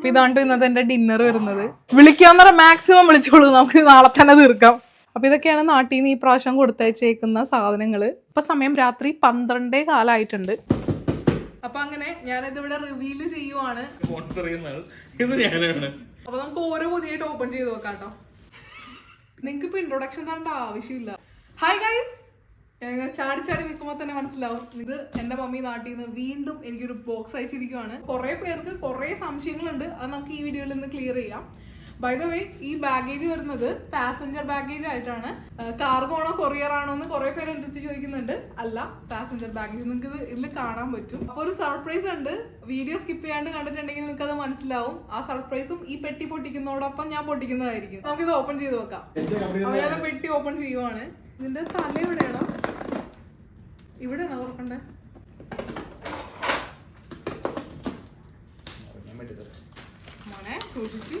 അപ്പൊ ഇതാണ്ട് ഇന്നത്തെ എന്റെ ഡിന്നർ വരുന്നത്. വിളിക്കാന്നറ മാക്സിമം വിളിച്ചോളൂ. നമുക്ക് നാളെ തന്നെ തീർക്കാം. അപ്പൊ ഇതൊക്കെയാണ് നാട്ടിൽ നിന്ന് ഈ പ്രാവശ്യം കൊടുത്തയച്ചേക്കുന്ന സാധനങ്ങൾ. ഇപ്പൊ സമയം രാത്രി പന്ത്രണ്ടേ കാലായിട്ടുണ്ട്. അപ്പൊ അങ്ങനെ ഞാനിത് ഇവിടെ റിവീൽ ചെയ്യുവാണ്. അപ്പൊ നമുക്ക് ഓരോ പുതിയായിട്ട് ഓപ്പൺ ചെയ്ത് നോക്കാം കേട്ടോ. നിങ്ങൾക്ക് ഇപ്പൊ ഇൻട്രൊഡക്ഷൻ തരേണ്ട ആവശ്യമില്ല. ഹായ് ഗൈസ് ചാടി ചാടി നിൽക്കുമ്പോൾ തന്നെ മനസ്സിലാവും. ഇത് എന്റെ മമ്മി നാട്ടിൽ നിന്ന് വീണ്ടും എനിക്കൊരു ബോക്സ് അയച്ചിരിക്കുവാണ്. കുറെ പേർക്ക് കുറെ സംശയങ്ങളുണ്ട്. അത് നമുക്ക് ഈ വീഡിയോയിൽ നിന്ന് ക്ലിയർ ചെയ്യാം. ബൈ ദ വേ ഈ ബാഗേജ് വരുന്നത് പാസഞ്ചർ ബാഗേജ് ആയിട്ടാണ്. കാർഗോ ആണോ കൊറിയർ ആണോ എന്ന് കുറെ പേര് എന്റെ അടുത്ത് ചോദിക്കുന്നുണ്ട്. അല്ല പാസഞ്ചർ ബാഗേജ് നിങ്ങൾക്ക് ഇത് ഇതിൽ കാണാൻ പറ്റും. അപ്പോൾ ഒരു സർപ്രൈസ് ഉണ്ട്. വീഡിയോ സ്കിപ്പ് ചെയ്യാണ്ട് കണ്ടിട്ടുണ്ടെങ്കിൽ നിങ്ങൾക്ക് അത് മനസ്സിലാവും. ആ സർപ്രൈസും ഈ പെട്ടി പൊട്ടിക്കുന്നതോടൊപ്പം ഞാൻ പൊട്ടിക്കുന്നതായിരിക്കും. നമുക്കിത് ഓപ്പൺ ചെയ്ത് നോക്കാം. അപ്പോൾ ഞാൻ പെട്ടി ഓപ്പൺ ചെയ്യുവാണ്. ഇതിന്റെ തല എവിടെയാണോ? ഇവിടെയാണോ തുറക്കണ്ടേ മോനെ സൂക്ഷിച്ച്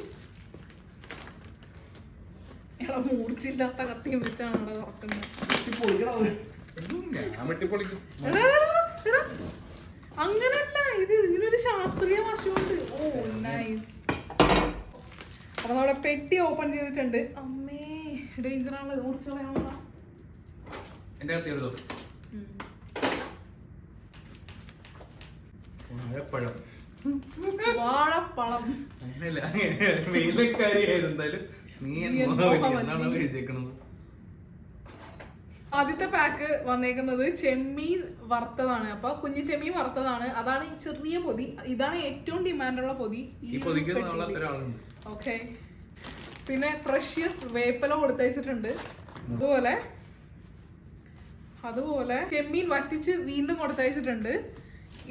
എടാ മൂർച്ചില്ലാത്ത കത്തിയും വെച്ചാണ് ഇവിടെ തുറക്കുന്നത് ഞാൻ വെട്ടിപ്പൊളിക്കും എടാ, എടാ, എടാ. അങ്ങനല്ല ഇത് ഇതിനൊരു ശാസ്ത്രീയ വശമുണ്ട്. ഓ നൈസ് അപ്പൊ നമ്മുടെ പെട്ടി ഓപ്പൺ ചെയ്തിട്ടുണ്ട്. അമ്മേ ഡേഞ്ചർ ആണല്ലോ മുറിച്ചോളയാണോ എന്റെ കത്തി എടുത്തോ? വാഴപ്പഴം. വെയിലക്കാരിയായിരുന്നു എന്തായാലും നീ എന്നാണ് എഴുതിയേക്കണത്? ആദ്യത്തെ പാക്ക് വന്നേക്കുന്നത് ചെമ്മീൻ വറുത്തതാണ്. അപ്പൊ കുഞ്ഞു ചെമ്മീൻ വറുത്തതാണ്. അതാണ് ഈ ചെറിയ പൊതി. ഇതാണ് ഏറ്റവും ഡിമാൻഡുള്ള പൊതി. ഓക്കെ പിന്നെ പ്രഷ്യസ് വേപ്പല കൊടുത്തയച്ചിട്ടുണ്ട്. അതുപോലെ അതുപോലെ ചെമ്മീൻ വറ്റിച്ച് വീണ്ടും കൊടുത്തയച്ചിട്ടുണ്ട്.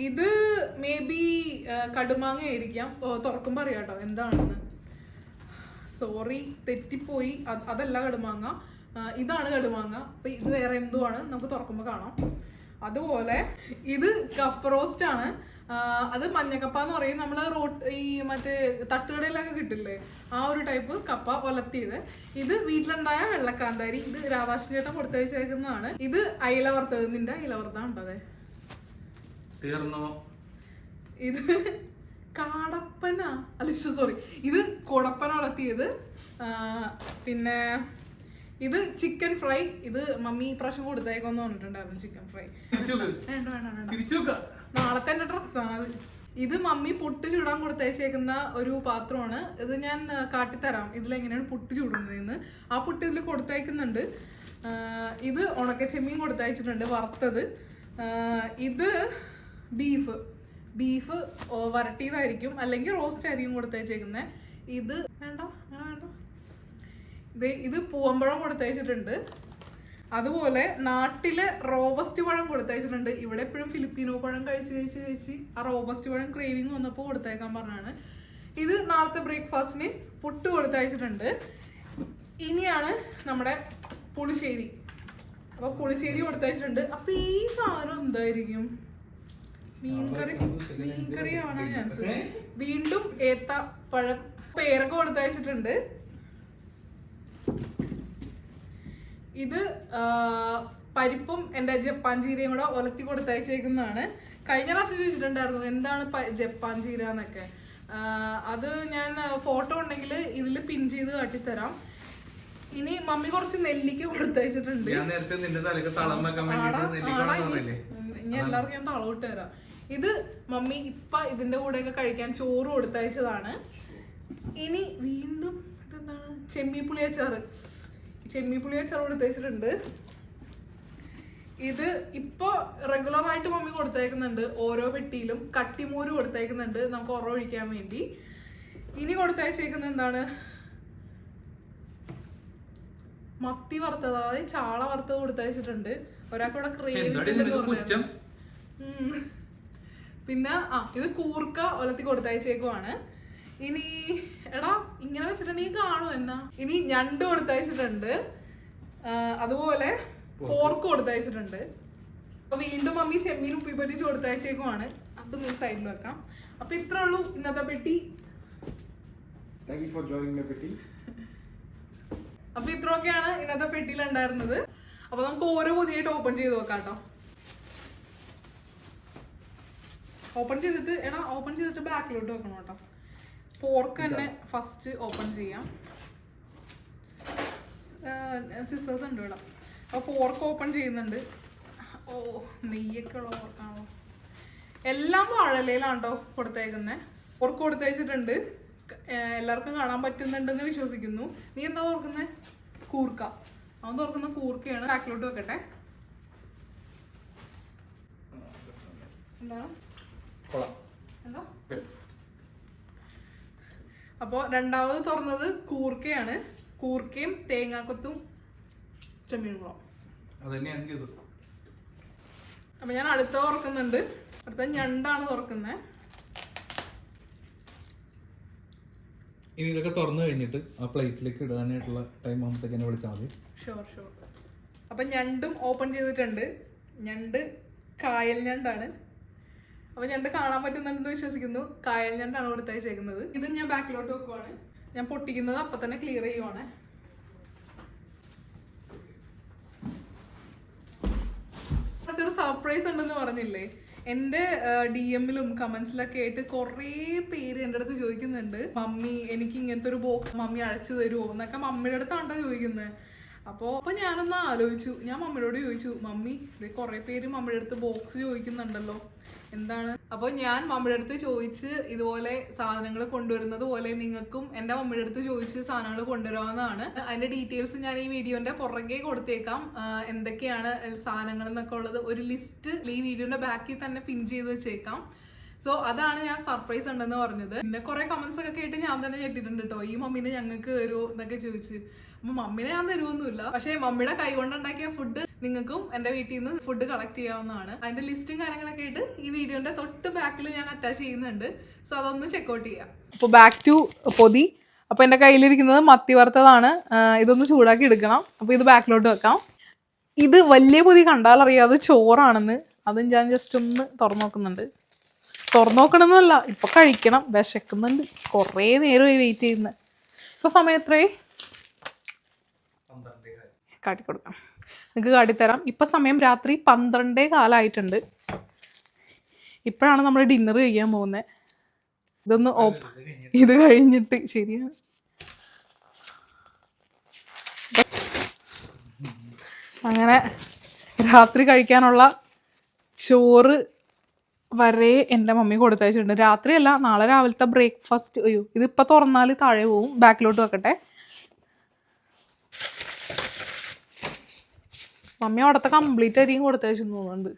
ഇത് മേ ബി കടുമാങ്ങ ആയിരിക്കാം തുറക്കുമ്പോൾ അറിയാം കേട്ടോ എന്താണെന്ന്. സോറി തെറ്റിപ്പോയി. അത് അതല്ല കടുമാങ്ങ. ഇതാണ് കടുമാങ്ങ. അപ്പൊ ഇത് വേറെ എന്തോ ആണ് നമുക്ക് തുറക്കുമ്പോൾ കാണാം. അതുപോലെ ഇത് കപ്പ് റോസ്റ്റ് ആണ്. അത് മഞ്ഞക്കപ്പ എന്ന് പറയും. നമ്മൾ റോട്ട് ഈ മറ്റേ തട്ടുകടയിലൊക്കെ കിട്ടില്ലേ? ആ ഒരു ടൈപ്പ് കപ്പ ഒലത്തിയത്. ഇത് വീട്ടിലുണ്ടായ വെള്ളക്കാന്താരി. ഇത് രാധാശ്രീ ചേട്ടൻ കൊടുത്തയച്ചേക്കുന്നതാണ്. ഇത് അയില വറുത്തത് നിന്റെ അയില വറുത്താണ് ഉണ്ടതെ തീർന്നോ? ഇത് കാടപ്പന. അല്ല സോറി ഇത് കൊടപ്പന വളർത്തിയത് പിന്നെ ഇത് ചിക്കൻ ഫ്രൈ ഇത് മമ്മി പ്രാവശ്യം കൊടുത്തേക്കൊന്ന് പറഞ്ഞിട്ടുണ്ടായിരുന്നു ചിക്കൻ ഫ്രൈ. വേണ്ട വേണ്ട. നാളത്തെ എന്റെ ഡ്രസ്സാണ് ഇത് മമ്മി പുട്ട് ചൂടാൻ കൊടുത്തയച്ചേക്കുന്ന ഒരു പാത്രമാണ്. ഇത് ഞാൻ കാട്ടിത്തരാം. ഇതിലെങ്ങനെയാണ് പുട്ട് ചൂടുന്നതെന്ന്. ആ പുട്ട് ഇതിൽ കൊടുത്തയക്കുന്നുണ്ട് ഇത് ഉണക്ക ചെമ്മീൻ കൊടുത്തയച്ചിട്ടുണ്ട് വറുത്തത്. ഇത് ബീഫ് ബീഫ് വരട്ടിയതായിരിക്കും. അല്ലെങ്കിൽ റോസ്റ്റ് ആയിരിക്കും കൊടുത്തയച്ചേക്കുന്നത് ഇത് വേണ്ട? അങ്ങനെ വേണ്ട? ഇത് ഇത് പൂവമ്പഴം കൊടുത്തയച്ചിട്ടുണ്ട് അതുപോലെ നാട്ടിലെ റോബസ്റ്റ് പഴം കൊടുത്തയച്ചിട്ടുണ്ട് ഇവിടെ എപ്പോഴും ഫിലിപ്പീനോ പഴം കഴിച്ച് കഴിച്ച് കഴിച്ച് ആ റോബസ്റ്റ് പഴം ക്രേവിങ് വന്നപ്പോൾ കൊടുത്തയക്കാൻ പറഞ്ഞാണ്. ഇത് നാളത്തെ ബ്രേക്ക്ഫാസ്റ്റിന് പുട്ട് കൊടുത്തയച്ചിട്ടുണ്ട് ഇനിയാണ് നമ്മുടെ പുളിശ്ശേരി. അപ്പോൾ പുളിശ്ശേരി കൊടുത്തയച്ചിട്ടുണ്ട് അപ്പോൾ ഈ സാധനം എന്തായിരിക്കും? മീൻകറി മീൻകറി ആവാനാണ് ചാൻസ് വീണ്ടും ഏത്ത പഴം പേരൊക്കെ കൊടുത്തയച്ചിട്ടുണ്ട്. ഇത് പരിപ്പും എന്റെ ജപ്പാൻ ചീരയും കൂടെ ഒലത്തി കൊടുത്തയച്ചേക്കുന്നതാണ്. കഴിഞ്ഞ പ്രാവശ്യം ചോദിച്ചിട്ടുണ്ടായിരുന്നു എന്താണ് ജപ്പാൻ ചീര എന്നൊക്കെ. അത് ഞാൻ ഫോട്ടോ ഉണ്ടെങ്കിൽ ഇതിൽ പിൻ ചെയ്ത് കാട്ടിത്തരാം. ഇനി മമ്മി കുറച്ച് നെല്ലിക്ക കൊടുത്തയച്ചിട്ടുണ്ട്. ഞാൻ നേരത്തെ നിന്റെ തലക്ക് തളം വെക്കാൻ വേണ്ടിട്ട് ആടാ, ഇനി- എല്ലാവർക്കും ഞാൻ തളവിട്ട് തരാം. ഇത് മമ്മി ഇപ്പൊ ഇതിന്റെ കൂടെയൊക്കെ കഴിക്കാൻ ചോറ് കൊടുത്തയച്ചതാണ്. ഇനി വീണ്ടും ഇതെന്താണ്? ചെമ്മീപ്പുളി അച്ചാറ്. ചെമ്മീപ്പുളി അച്ചാർ കൊടുത്തയച്ചിട്ടുണ്ട്. ഇത് ഇപ്പൊ റെഗുലർ ആയിട്ട് മമ്മി കൊടുത്തയക്കുന്നുണ്ട്. ഓരോ പെട്ടിയിലും കട്ടിമൂര് കൊടുത്തയക്കുന്നുണ്ട്. നമുക്ക് ഉറ ഒഴിക്കാൻ വേണ്ടി. ഇനി കൊടുത്തയച്ചേക്കുന്ന എന്താണ്? മത്തി വറുത്തത്. അതായത് ചാള വറുത്തത് കൊടുത്തയച്ചിട്ടുണ്ട്. ഒരാൾക്കൂടെ ഉം. പിന്നെ ആ ഇത് കൂർക്ക ഒലത്തി കൊടുത്തയച്ചേക്കുവാണ്. ഇനി എടാ ഇങ്ങനെ വെച്ചിട്ടുണ്ടെങ്കിൽ കാണും എന്നാ? ഇനി ഞണ്ട് കൊടുത്തയച്ചിട്ടുണ്ട്. അതുപോലെ പോർക്ക്. കൊടുത്തയച്ചിട്ടുണ്ട്. അപ്പൊ വീണ്ടും മമ്മി ചെമ്മീൻ ഉപ്പി പൊരിച്ച് കൊടുത്തയച്ചേക്കുവാണ്. അത് സൈഡിൽ വെക്കാം. അപ്പൊ ഇത്രേ ഉള്ളൂ ഇന്നത്തെ പെട്ടി. For joining my petty. അപ്പൊ ഇത്രയൊക്കെയാണ് ഇന്നത്തെ പെട്ടിയിൽ ഉണ്ടായിരുന്നത് അപ്പൊ നമുക്ക് ഓരോ പുതിയായിട്ട് ഓപ്പൺ ചെയ്ത് നോക്കാം കേട്ടോ. ഓപ്പൺ ചെയ്തിട്ട് എടാ ഓപ്പൺ ചെയ്തിട്ട് ബാക്കിലോട്ട് വെക്കണം കേട്ടോ. പോർക്ക് തന്നെ ഫസ്റ്റ് ഓപ്പൺ ചെയ്യാം. സിസ്റ്റേഴ്സ് ഉണ്ട് ഇവിടെ. അപ്പോൾ പോർക്ക് ഓപ്പൺ ചെയ്യുന്നുണ്ട്. ഓ നെയ്യൊക്കെ ഉള്ള പോർക്കാണോ എല്ലാം വാഴലയിലാണ് കേട്ടോ കൊടുത്തേക്കുന്നത് പോർക്ക് കൊടുത്തയച്ചിട്ടുണ്ട് എല്ലാവർക്കും കാണാൻ പറ്റുന്നുണ്ടെന്ന് വിശ്വസിക്കുന്നു. നീ എന്താ തോർക്കുന്നത് കൂർക്ക. അവൻ തുറക്കുന്ന കൂർക്കയാണ് ബാക്കിലോട്ട് വെക്കട്ടെ. എന്താണ്? കൊള്ളാം. എന്താ? അപ്പോൾ രണ്ടാമത് തുറന്നത് കൂർക്കയാണ്. കൂർക്കയും തേങ്ങാക്കൊത്തും ചെമ്മീനുകളും അത് തന്നെയാണ് ചെയ്തത്. അപ്പൊ ഞാൻ അടുത്ത തുറക്കുന്നുണ്ട്. അടുത്ത ഞണ്ടാണ് തുറക്കുന്നത് ഇനി ഇതൊക്കെ തുറന്നു കഴിഞ്ഞിട്ട് ആ പ്ലേറ്റിലേക്ക് ഇടാനായിട്ടുള്ള ടൈം ആകുമ്പോഴത്തേക്ക് എന്നെ വിളിച്ചാൽ മതി. ഷുവർ ഷുവർ അപ്പം ഞണ്ടും ഓപ്പൺ ചെയ്തിട്ടുണ്ട്. ഞണ്ട് കായൽ ഞണ്ടാണ്. അപ്പൊ ഞണ്ട് കാണാൻ പറ്റുന്നുണ്ടെന്ന് വിശ്വസിക്കുന്നു. കായൽ ഞണ്ടാണ് കൊടുത്തയച്ചേക്കുന്നത് ഇത് ഞാൻ ബാക്കിലോട്ട് വെക്കുവാണ്. ഞാൻ പൊട്ടിക്കുന്നത് അപ്പൊ തന്നെ ക്ലിയർ ചെയ്യുവാണ്. ഒരു സർപ്രൈസ് ഉണ്ടെന്ന് പറഞ്ഞില്ലേ? എന്റെ ഡി എമ്മിലും കമന്റ്സിലൊക്കെ ആയിട്ട് കുറേ പേര് എന്റെ അടുത്ത് ചോദിക്കുന്നുണ്ട്. മമ്മി എനിക്ക് ഇങ്ങനത്തെ ഒരു ബോക്സ് മമ്മി അഴച്ചു തരുമോ എന്നൊക്കെ മമ്മിയുടെ അടുത്താണ്ടോ ചോദിക്കുന്നത് അപ്പോൾ അപ്പോൾ ഞാനൊന്ന് ആലോചിച്ചു. ഞാൻ മമ്മിയോട് ചോദിച്ചു. മമ്മി ഇത് കുറേ പേര് മമ്മിയുടെ അടുത്ത് ബോക്സ് ചോദിക്കുന്നുണ്ടല്ലോ. എന്താണ്? അപ്പോൾ ഞാൻ മമ്മിയുടെ അടുത്ത് ചോദിച്ച് ഇതുപോലെ സാധനങ്ങൾ കൊണ്ടുവരുന്നത് പോലെ നിങ്ങൾക്കും എന്റെ മമ്മിയുടെ അടുത്ത് ചോദിച്ച് സാധനങ്ങൾ കൊണ്ടുവരാവുന്നതാണ്. അതിന്റെ ഡീറ്റെയിൽസ് ഞാൻ ഈ വീഡിയോന്റെ പുറകെ കൊടുത്തേക്കാം. എന്തൊക്കെയാണ് സാധനങ്ങൾ എന്നൊക്കെ ഉള്ളത് ഒരു ലിസ്റ്റ് ഈ വീഡിയോന്റെ ബാക്കിൽ തന്നെ പിൻ ചെയ്ത് വെച്ചേക്കാം. സോ അതാണ് ഞാൻ സർപ്രൈസ് ഉണ്ടെന്ന് പറഞ്ഞത്. പിന്നെ കുറെ കമന്റ്സ് ഒക്കെ കേട്ട് ഞാൻ തന്നെ ഞെട്ടിട്ടുണ്ട് കേട്ടോ ഈ മമ്മീനെ ഞങ്ങൾക്ക് വരുമോ എന്നൊക്കെ ചോദിച്ച്. മമ്മീനെ ഞാൻ തരുമൊന്നുമില്ല പക്ഷേ മമ്മിയുടെ കൈ കൊണ്ടുണ്ടാക്കിയ ഫുഡ് നിങ്ങൾക്കും എന്റെ വീട്ടിൽ നിന്ന് ഫുഡ് കളക്ട് ചെയ്യാവുന്നതാണ് അതിന്റെ ലിസ്റ്റും കാര്യങ്ങളൊക്കെ ആയിട്ട് ഈ വീഡിയോന്റെ തൊട്ട് ബാക്കിൽ ഞാൻ അറ്റാച്ച് ചെയ്യുന്നുണ്ട്. സോ അതൊന്ന് ചെക്കൗട്ട് ചെയ്യാം. അപ്പോൾ ബാക്ക് ടു പൊതി. അപ്പോൾ എന്റെ കയ്യിലിരിക്കുന്നത് മത്തി വറുത്തതാണ്. ഇതൊന്ന് ചൂടാക്കി എടുക്കണം. അപ്പോൾ ഇത് ബാക്കിലോട്ട് വെക്കാം. ഇത് വലിയ പൊതി കണ്ടാൽ അറിയാതെ ചോറാണെന്ന്. അതും ഞാൻ ജസ്റ്റ് ഒന്ന് തുറന്നു നോക്കുന്നുണ്ട്. തുറന്നു കഴിക്കണം. വിശക്കുന്നുണ്ട്. കുറേ നേരമായി വെയിറ്റ് ചെയ്യുന്നത് ഇപ്പൊ സമയം എത്രയായി? കാട്ടിക്കൊടുക്കാം. നിങ്ങൾക്ക് കാട്ടിത്തരാം. ഇപ്പം സമയം രാത്രി പന്ത്രണ്ടേ കാലമായിട്ടുണ്ട് ഇപ്പോഴാണ് നമ്മൾ ഡിന്നർ കഴിക്കാൻ പോകുന്നത് ഇതൊന്ന് ഓപ്പ് ഇത് കഴിഞ്ഞിട്ട്. ശരിയാണ്. അങ്ങനെ രാത്രി കഴിക്കാനുള്ള ചോറ് വരെ എന്റെ മമ്മി കൊടുത്തയച്ചിട്ടുണ്ട്. രാത്രിയല്ല നാളെ രാവിലത്തെ ബ്രേക്ക്ഫാസ്റ്റ് അയ്യോ ഇതിപ്പോൾ തുറന്നാൽ താഴെ പോവും. ബാക്കിലോട്ട് വെക്കട്ടെ. മമ്മി അവിടുത്തെ കംപ്ലീറ്റ് അരിയും കൊടുത്തയച്ചു തോന്നുന്നുണ്ട്.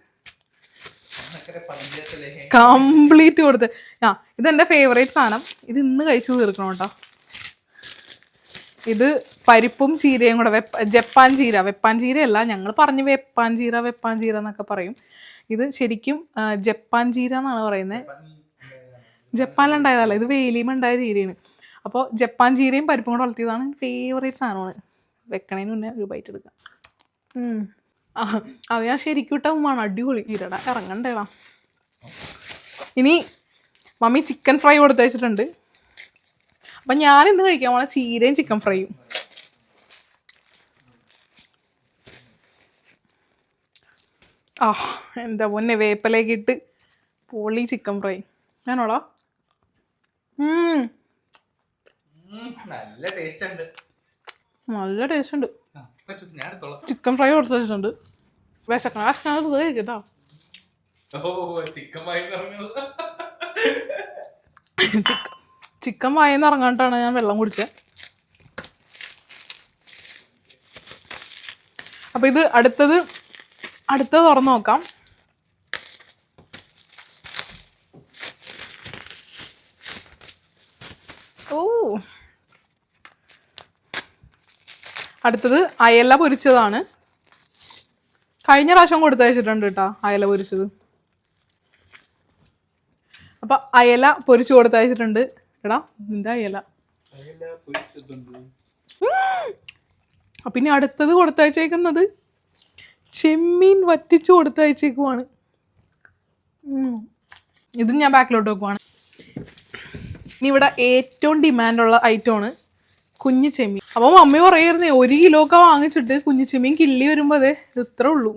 കംപ്ലീറ്റ് കൊടുത്ത്. ആ ഇതെന്റെ ഫേവറേറ്റ് സാധനം. ഇത് ഇന്ന് കഴിച്ചു തീർക്കണം കേട്ടോ. ഇത് പരിപ്പും ചീരയും കൂടെ വെപ്പ ജപ്പാൻ ചീര. വെപ്പാൻ ചീരയല്ല ഞങ്ങൾ പറഞ്ഞു വെപ്പാൻ ചീര വെപ്പാൻ ചീര എന്നൊക്കെ പറയും. ഇത് ശരിക്കും ജപ്പാൻ ചീര എന്നാണ് പറയുന്നത് ജപ്പാനിലുണ്ടായതല്ല ഇത് വേലിയും ഉണ്ടായ ചീരയാണ്. അപ്പോൾ ജപ്പാൻ ചീരയും പരിപ്പും കൂടെ വളർത്തിയതാണ് ഫേവറേറ്റ് സാധനമാണ്. വെക്കണേന് മുന്നേ ഒരു ബൈറ്റ് എടുക്കാം. അത് ഞാൻ ശരിക്കും ഉമ്മാണ് അടിപൊളി. ഇരട ഇറങ്ങണ്ടേടാ. ഇനി മമ്മി ചിക്കൻ ഫ്രൈ കൊടുത്തയച്ചിട്ടുണ്ട് അപ്പം ഞാൻ ഇന്ന് കഴിക്കാൻ പോണ ചീരയും ചിക്കൻ ഫ്രൈയും ആ എന്താ പൊന്നെ വേപ്പലേക്ക് ഇട്ട് പൊളി ചിക്കൻ ഫ്രൈ ഞാനോടാ? ഉണ്ട്. നല്ല ടേസ്റ്റ് ഉണ്ട്. ചിക്കൻ ഫ്രൈ കൊടുത്തു വെച്ചിട്ടുണ്ട് വിശക്കണം വിശക്കണം ഇത് കഴിക്കട്ടോ ചിക്കൻ വായന്ന് ഇറങ്ങാണ്ടാണ് ഞാൻ വെള്ളം കുടിച്ചത് അപ്പൊ ഇത് അടുത്തത് അടുത്തത് തുറന്നു നോക്കാം ഓ അടുത്തത് അയല പൊരിച്ചതാണ്. കഴിഞ്ഞ പ്രാവശ്യം കൊടുത്തയച്ചിട്ടുണ്ട് കേട്ടോ അയല പൊരിച്ചത്. അപ്പൊ അയല പൊരിച്ചു കൊടുത്തയച്ചിട്ടുണ്ട് എടാ നിന്റെ അയല. പിന്നെ അടുത്തത് കൊടുത്തയച്ചേക്കുന്നത് ചെമ്മീൻ വറ്റിച്ചു കൊടുത്തയച്ചേക്കുവാണ്. ഇത് ഞാൻ ബാക്കിലോട്ട് വെക്കുവാണ്. ഇനി ഇവിടെ ഏറ്റവും ഡിമാൻഡുള്ള ഐറ്റമാണ് കുഞ്ഞു ചെമ്മി അപ്പോൾ മമ്മി പറയുന്നേ ഒരു കിലോ ഒക്കെ വാങ്ങിച്ചിട്ട് കുഞ്ഞു ചെമ്മീൻ കിള്ളി വരുമ്പോൾ അതെ ഇത്രേ ഉള്ളൂ.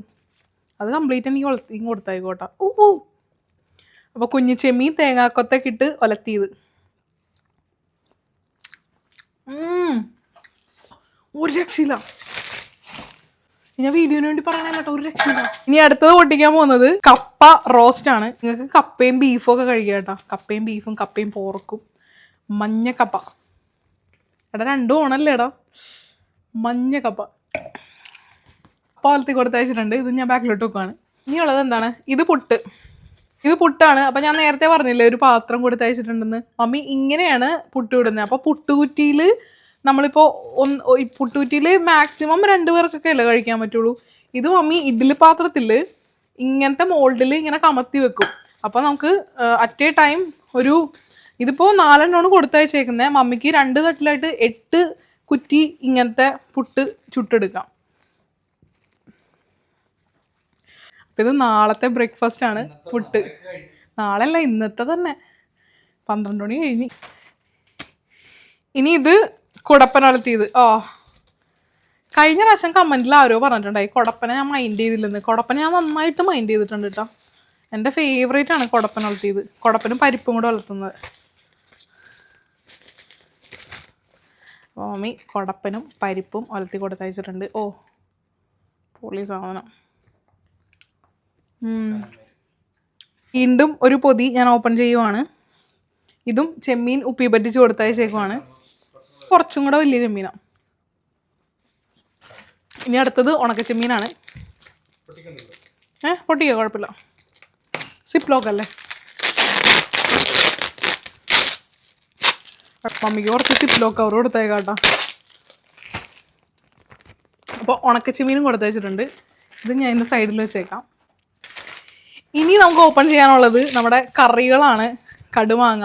അത് കംപ്ലീറ്റ് എനിക്ക് ഒലത്തി കൊടുത്തായിക്കോട്ടെ. ഓ ഓ അപ്പോൾ കുഞ്ഞു ചെമ്മീൻ തേങ്ങാക്കൊത്തൊക്കെ ഇട്ട് ഒലത്തിയത്. ഒരു രക്ഷയില്ല. ഞാൻ വീഡിയോന് വേണ്ടി പറയാൻ കേട്ടോ ഒരു രക്ഷയില്ല. ഇനി അടുത്തത് പൊട്ടിക്കാൻ പോകുന്നത് കപ്പ റോസ്റ്റ് ആണ്. നിങ്ങൾക്ക് കപ്പയും ബീഫും ഒക്കെ കഴിക്കാം കേട്ടോ. കപ്പയും ബീഫും കപ്പയും പോർക്കും മഞ്ഞക്കപ്പ. എടാ രണ്ടും ഓണല്ലേ എടാ മഞ്ഞ കപ്പ. പോലത്തി കൊടുത്തയച്ചിട്ടുണ്ട് ഇത് ഞാൻ ബാക്കിലോട്ട് വെക്കുവാണ്. ഇനിയുള്ളത് എന്താണ്? ഇത് പുട്ട്. ഇത് പുട്ടാണ്. അപ്പൊ ഞാൻ നേരത്തെ പറഞ്ഞില്ലേ ഒരു പാത്രം കൊടുത്തയച്ചിട്ടുണ്ടെന്ന് മമ്മി ഇങ്ങനെയാണ് പുട്ട് വിടുന്നത് അപ്പോൾ പുട്ടുകുറ്റിയിൽ നമ്മളിപ്പോ ഒന്ന് പുട്ടുകുറ്റിയിൽ മാക്സിമം രണ്ട് പേർക്കൊക്കെ അല്ലേ കഴിക്കാൻ പറ്റുള്ളൂ? ഇത് മമ്മി ഇഡ്ഡലി പാത്രത്തിൽ ഇങ്ങനത്തെ മോൾഡിൽ ഇങ്ങനെ കമത്തി വെക്കും. അപ്പോൾ നമുക്ക് അറ്റ് എ ടൈം ഒരു ഇതിപ്പോ നാലെണ്ണമാണ് കൊടുത്തയച്ചേക്കുന്നത് മമ്മിക്ക് രണ്ട് തട്ടിലായിട്ട് എട്ട് കുറ്റി ഇങ്ങനത്തെ പുട്ട് ചുട്ടെടുക്കാം. അപ്പൊ ഇത് നാളത്തെ ബ്രേക്ക്ഫാസ്റ്റ് ആണ് പുട്ട്. നാളെ അല്ല ഇന്നത്തെ തന്നെ. പന്ത്രണ്ട് മണി കഴിഞ്ഞ്. ഇനി ഇത് കുടപ്പനത്തിയത് ഓ കഴിഞ്ഞ പ്രാവശ്യം കമന്റിൽ ആരോ പറഞ്ഞിട്ടുണ്ടായി കുടപ്പന ഞാൻ മൈൻഡ് ചെയ്തില്ലെന്ന്. കുടപ്പന ഞാൻ നന്നായിട്ട് മൈൻഡ് ചെയ്തിട്ടുണ്ട് കേട്ടോ എന്റെ ഫേവറേറ്റ് ആണ് കുടപ്പന വളർത്തിയത് കുടപ്പനും പരിപ്പും കൂടെ വളർത്തുന്നത്. മമ്മി കുടപ്പനും പരിപ്പും ഒലത്തി കൊടുത്തയച്ചിട്ടുണ്ട്. ഓ പൊളി സാധനം. വീണ്ടും ഒരു പൊതി ഞാൻ ഓപ്പൺ ചെയ്യുവാണ്. ഇതും ചെമ്മീൻ ഉപ്പി പറ്റിച്ച് കൊടുത്തയച്ചേക്കുവാണ്. കുറച്ചും കൂടെ വലിയ ചെമ്മീനാണ് ഇനി അടുത്തത് ഉണക്ക ചെമ്മീനാണ്. ഏ പൊട്ടിക്കോ കുഴപ്പമില്ല. സിപ്പ് മമ്മിക്ക് കുറച്ച് സിപ്പ് ലോക്ക് അവർ കൊടുത്തേക്കാട്ടോ അപ്പോൾ ഉണക്കച്ചിമീനും കൊടുത്തയച്ചിട്ടുണ്ട് ഇത് ഞാൻ ഇതിന്റെ സൈഡിൽ വെച്ചേക്കാം. ഇനി നമുക്ക് ഓപ്പൺ ചെയ്യാനുള്ളത് നമ്മുടെ കറികളാണ്. കടുമാങ്ങ.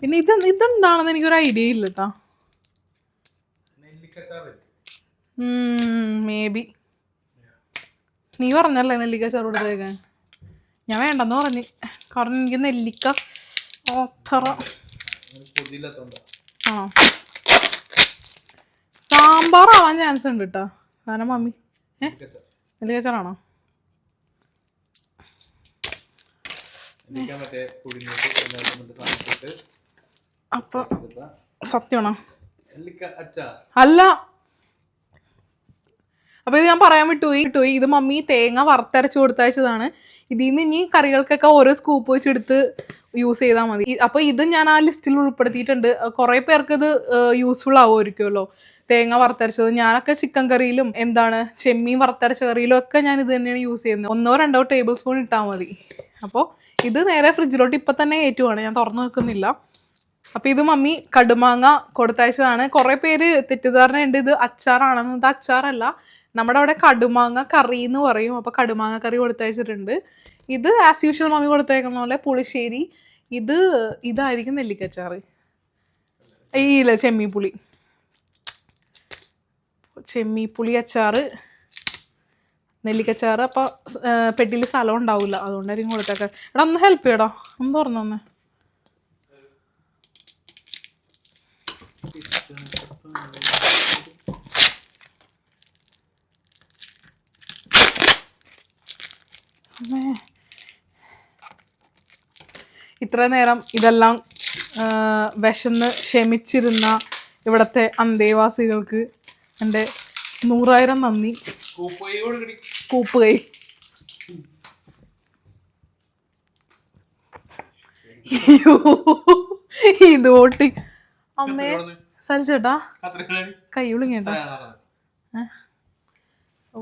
പിന്നെ ഇത് ഇതെന്താണെന്ന് എനിക്കൊരു ഐഡിയ ഇല്ല കേട്ടോ മേ ബി നീ പറഞ്ഞല്ലേ നെല്ലിക്ക കൊടുത്തേക്കാൻ ഞാൻ വേണ്ടെന്ന് പറഞ്ഞു. കാരണം എനിക്ക് നെല്ലിക്ക അത്ര ആ. സാമ്പാർ ആവാൻ ചാൻസ് ഉണ്ട് കേട്ടോ കാരണം മമ്മി ഏ? നെല്ലിക്ക ചെറാണോ മറ്റേ പുഴുങ്ങിയിട്ട് എല്ലാവർക്കും മറ്റേ സാധനം ഇട്ടിട്ട് അപ്പൊ സത്യമാണോ? അല്ല. അപ്പൊ ഇത് ഞാൻ പറയാൻ വിട്ടുപോയി വിട്ടുപോയി ഇത് മമ്മി തേങ്ങ വറുത്തരച്ച് കൊടുത്തയച്ചതാണ്. ഇതിൽ നിന്ന് ഇനി കറികൾക്കൊക്കെ ഓരോ സ്കൂപ്പ് വെച്ചെടുത്ത് യൂസ് ചെയ്താൽ മതി. അപ്പോൾ അപ്പൊ ഇത് ഞാൻ ആ ലിസ്റ്റിൽ ഉൾപ്പെടുത്തിയിട്ടുണ്ട്. കുറേ പേർക്ക് ഇത് യൂസ്ഫുൾ ആവുമായിരിക്കുമല്ലോ. തേങ്ങ വറുത്തരച്ചത്. ഞാനൊക്കെ ചിക്കൻ കറിയിലും എന്താണ് ചെമ്മീൻ വറുത്തരച്ച കറിയിലും ഒക്കെ ഞാൻ ഇത് തന്നെയാണ് യൂസ് ചെയ്യുന്നത്. ഒന്നോ രണ്ടോ ടേബിൾ സ്പൂൺ ഇട്ടാൽ മതി. അപ്പോൾ ഇത് നേരെ ഫ്രിഡ്ജിലോട്ട് ഇപ്പം തന്നെ ഏറ്റുവാണ്. ഞാൻ തുറന്നു വെക്കുന്നില്ല. അപ്പോൾ ഇത് മമ്മി കടുമാങ്ങ കൊടുത്തയച്ചതാണ്. കുറേ പേര് തെറ്റിദ്ധാരണ ഉണ്ട് ഇത് അച്ചാറാണെന്ന്. ഇത് അച്ചാറല്ല. നമ്മുടെ അവിടെ കടുമാങ്ങ കറി എന്ന് പറയും. അപ്പോൾ കടുമാങ്ങ കറി കൊടുത്തയച്ചിട്ടുണ്ട്. ഇത് ആസ് യൂഷ്വൽ മമ്മി കൊടുത്തയക്കുന്ന പോലെ പുളിശ്ശേരി ഇത് ഇതായിരിക്കും നെല്ലിക്കച്ചാറ്. ഈ ഇല്ല ചെമ്മീപ്പുളി. ചെമ്മീപ്പുളി അച്ചാറ് നെല്ലിക്കച്ചാറ്. അപ്പൊ പെട്ടിയിൽ സ്ഥലം ഉണ്ടാവില്ല അതുകൊണ്ടായിരിക്കും കൊടുത്തേക്കാൻ എടാ ഒന്ന് ഹെൽപ്പ് ചെയ്യടാ. ഒന്ന് തുറന്നു തന്നെ അമ്മേ. ഇത്ര നേരം ഇതെല്ലാം വിശന്ന് ക്ഷമിച്ചിരുന്ന ഇവിടുത്തെ അന്തേവാസികൾക്ക് എന്റെ നൂറായിരം നന്ദി. കൂപ്പുകൈ. കൈ ഇത് ഓട്ടി. അമ്മേ സലിച്ചേട്ടാ കൈ വിളിങ്ങേട്ടാ ഓ.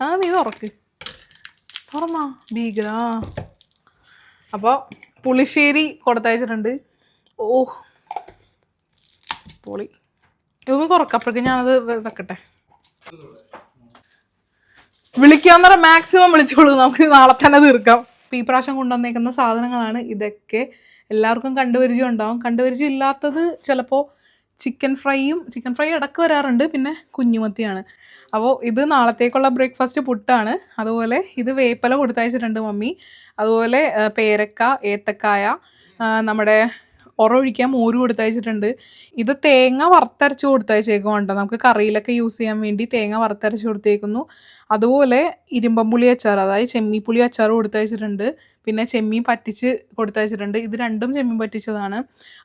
ആ നീ തുറക്ക്. തുറന്നാ ഭീകര. അപ്പോൾ പുളിശ്ശേരി കൊടുത്തയച്ചിട്ടുണ്ട്. ഓ. പൊളി. ഇതൊന്ന് തുറക്കപ്പോഴേക്കും ഞാനത് വെക്കട്ടെ. വിളിക്കാന്നറ മാക്സിമം വിളിച്ചോളൂ. നമുക്ക് നാളെ തന്നെ തീർക്കാം. ഈ പ്രാവശ്യം കൊണ്ടുവന്നേക്കുന്ന സാധനങ്ങളാണ് ഇതൊക്കെ. എല്ലാവർക്കും കണ്ടുപരിചയം ഉണ്ടാവും. കണ്ടുപരിചയം ഇല്ലാത്തത് ചിലപ്പോൾ ചിക്കൻ ഫ്രൈയും ചിക്കൻ ഫ്രൈ ഇടയ്ക്ക് വരാറുണ്ട് പിന്നെ കുഞ്ഞുമത്തിയാണ്. അപ്പോൾ ഇത് നാളത്തേക്കുള്ള ബ്രേക്ക്ഫാസ്റ്റ് പുട്ടാണ്. അതുപോലെ ഇത് വേപ്പല കൊടുത്തയച്ചിട്ടുണ്ട് മമ്മി. അതുപോലെ പേരക്ക ഏത്തക്കായ നമ്മുടെ ഒറൊഴിക്കാൻ മോര് കൊടുത്തയച്ചിട്ടുണ്ട്. ഇത് തേങ്ങ വറുത്തരച്ച് കൊടുത്തയച്ചേക്കുന്നുണ്ട് നമുക്ക് കറിയിലൊക്കെ യൂസ് ചെയ്യാൻ വേണ്ടി തേങ്ങ വറുത്തരച്ച് കൊടുത്തേക്കുന്നു. അതുപോലെ ഇരുമ്പമ്പുളി അച്ചാർ അതായത് ചെമ്മീപ്പുളി അച്ചാർ കൊടുത്തയച്ചിട്ടുണ്ട്. പിന്നെ ചെമ്മീൻ പറ്റിച്ച് കൊടുത്തയച്ചിട്ടുണ്ട്. ഇത് രണ്ടും ചെമ്മീൻ പറ്റിച്ചതാണ്.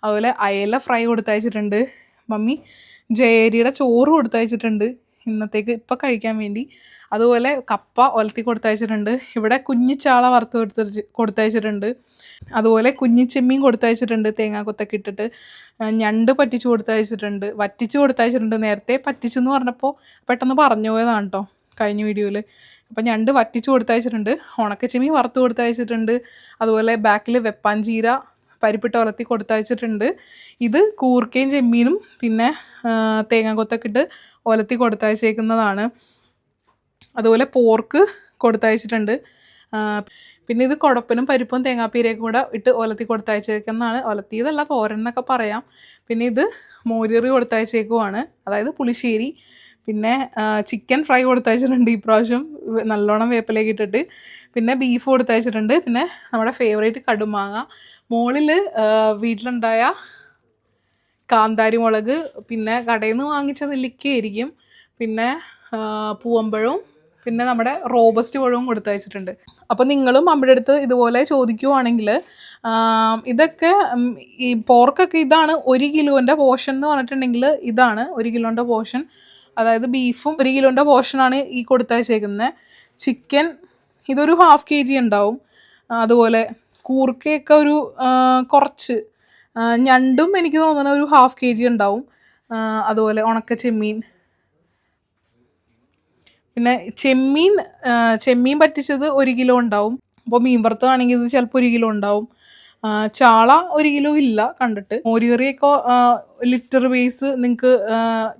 അതുപോലെ അയല ഫ്രൈ കൊടുത്തയച്ചിട്ടുണ്ട്. മമ്മി ജയരിയുടെ ചോറ് കൊടുത്തയച്ചിട്ടുണ്ട് ഇന്നത്തേക്ക് ഇപ്പം കഴിക്കാൻ വേണ്ടി. അതുപോലെ കപ്പ ഒലത്തി കൊടുത്തയച്ചിട്ടുണ്ട്. ഇവിടെ കുഞ്ഞിച്ചാള വറുത്ത് കൊടുത്ത് കൊടുത്തയച്ചിട്ടുണ്ട്. അതുപോലെ കുഞ്ഞിച്ചെമ്മീൻ കൊടുത്തയച്ചിട്ടുണ്ട് തേങ്ങാക്കൊത്തൊക്കെ ഇട്ടിട്ട്. ഞണ്ട് പറ്റിച്ച് കൊടുത്തയച്ചിട്ടുണ്ട്. വറ്റിച്ച് കൊടുത്തയച്ചിട്ടുണ്ട്. നേരത്തെ പറ്റിച്ചെന്ന് പറഞ്ഞപ്പോൾ പെട്ടെന്ന് പറഞ്ഞു പോയതാണ് കേട്ടോ കഴിഞ്ഞ വീഡിയോയിൽ അപ്പം രണ്ട് വറ്റിച്ച് കൊടുത്തയച്ചിട്ടുണ്ട് ഉണക്കച്ചിമി വറുത്ത് കൊടുത്തയച്ചിട്ടുണ്ട് അതുപോലെ ബാക്കിൽ വെപ്പാഞ്ചീര പരിപ്പിട്ട് ഉലത്തി കൊടുത്തയച്ചിട്ടുണ്ട്. ഇത് കൂർക്കയും ചെമ്മീനും പിന്നെ തേങ്ങ തേങ്ങാക്കൊത്തൊക്കെ ഇട്ട് ഒലത്തി കൊടുത്തയച്ചേക്കുന്നതാണ്. അതുപോലെ പോർക്ക് കൊടുത്തയച്ചിട്ടുണ്ട്. പിന്നെ ഇത് കുടപ്പനും പരിപ്പും തേങ്ങാപ്പീരയൊക്കെ കൂടെ ഇട്ട് ഒലത്തി കൊടുത്തയച്ചേക്കുന്നതാണ്. ഒലത്തിയതല്ല തോരൻ എന്നൊക്കെ പറയാം. പിന്നെ ഇത് മോരിയറി കൊടുത്തയച്ചേക്കുവാണ്. അതായത് പുളിശ്ശേരി പിന്നെ ചിക്കൻ ഫ്രൈ കൊടുത്തയച്ചിട്ടുണ്ട് ഈ പ്രാവശ്യം നല്ലോണം വേപ്പിലേക്ക് ഇട്ടിട്ട്. പിന്നെ ബീഫ് കൊടുത്തയച്ചിട്ടുണ്ട്. പിന്നെ നമ്മുടെ ഫേവറേറ്റ് കടുമാങ്ങ. മുകളിൽ വീട്ടിലുണ്ടായ കാന്താരി മുളക് പിന്നെ കടയിൽ നിന്ന് വാങ്ങിച്ച നെല്ലിക്കയായിരിക്കും പിന്നെ പൂവമ്പഴവും പിന്നെ നമ്മുടെ റോബസ്റ്റ് പഴവും കൊടുത്തയച്ചിട്ടുണ്ട്. അപ്പോൾ നിങ്ങളും അമ്മയുടെ അടുത്ത് ഇതുപോലെ ചോദിക്കുവാണെങ്കിൽ ഇതൊക്കെ ഈ പോർക്കൊക്കെ ഇതാണ് ഒരു കിലോന്റെ പോർഷൻ എന്ന് പറഞ്ഞിട്ടുണ്ടെങ്കിൽ ഇതാണ് ഒരു കിലോന്റെ പോർഷൻ. അതായത് ബീഫും ഒരു കിലോന്റെ പോർഷനാണ് ഈ കൊടുത്തയച്ചേക്കുന്നത് ചിക്കൻ ഇതൊരു ഹാഫ് കെ ജി ഉണ്ടാവും. അതുപോലെ കൂർക്കയൊക്കെ ഒരു കുറച്ച് ഞണ്ടും എനിക്ക് തോന്നുന്ന ഒരു ഹാഫ് കെ ജി ഉണ്ടാവും. അതുപോലെ ഉണക്ക ചെമ്മീൻ. പിന്നെ ചെമ്മീൻ ചെമ്മീൻ പറ്റിച്ചത് ഒരു കിലോ ഉണ്ടാവും. അപ്പോൾ മീൻ വറുത്തതാണെങ്കിൽ ഇത് ചിലപ്പോൾ ഒരു കിലോ ഉണ്ടാവും. ചാള ഒരു കിലോ ഇല്ല കണ്ടിട്ട്. മോരിയറിയൊക്കെ ലിറ്റർ ബേസ് നിങ്ങൾക്ക്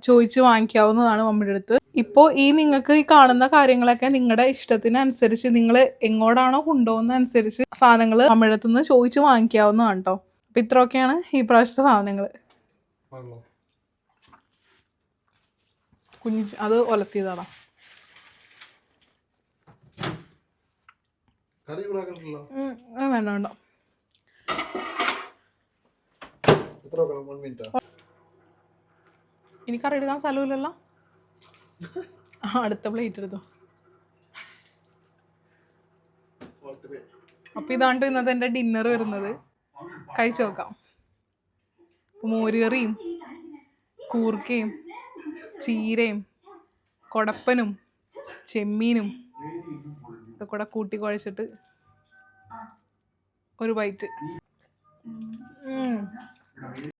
ചോദിച്ച് വാങ്ങിക്കാവുന്നതാണ് മമ്മിയുടെ അടുത്ത്. ഇപ്പോൾ ഈ നിങ്ങൾക്ക് ഈ കാണുന്ന കാര്യങ്ങളൊക്കെ നിങ്ങളുടെ ഇഷ്ടത്തിനനുസരിച്ച് നിങ്ങൾ എങ്ങോട്ടാണോ കൊണ്ടുപോകുന്ന അനുസരിച്ച് സാധനങ്ങൾ മമ്മിയുടെ അടുത്ത് നിന്ന് ചോദിച്ച് വാങ്ങിക്കാവുന്നതാണ് കേട്ടോ അപ്പം ഇത്രയൊക്കെയാണ് ഈ പ്രാവശ്യത്തെ സാധനങ്ങൾ കുഞ്ഞു അത് ഒലത്തിയതാടാ. വേണ്ട വേണ്ട. ഇനി കറി എടുക്കാൻ സ്ഥലമില്ലല്ലോ? അടുത്ത പ്ലേറ്റ് എടുത്തു. അപ്പൊ ഇതാണ്ട് ഇന്നത്തെ എന്റെ ഡിന്നർ വരുന്നത്. കഴിച്ചു നോക്കാം. മോരുകറിയും കൂർക്കയും ചീരയും കൊടപ്പനും ചെമ്മീനും ഇതൊക്കെ കൂടെ കൂട്ടി കുഴച്ചിട്ട് ഒരു ബൈറ്റ് Unión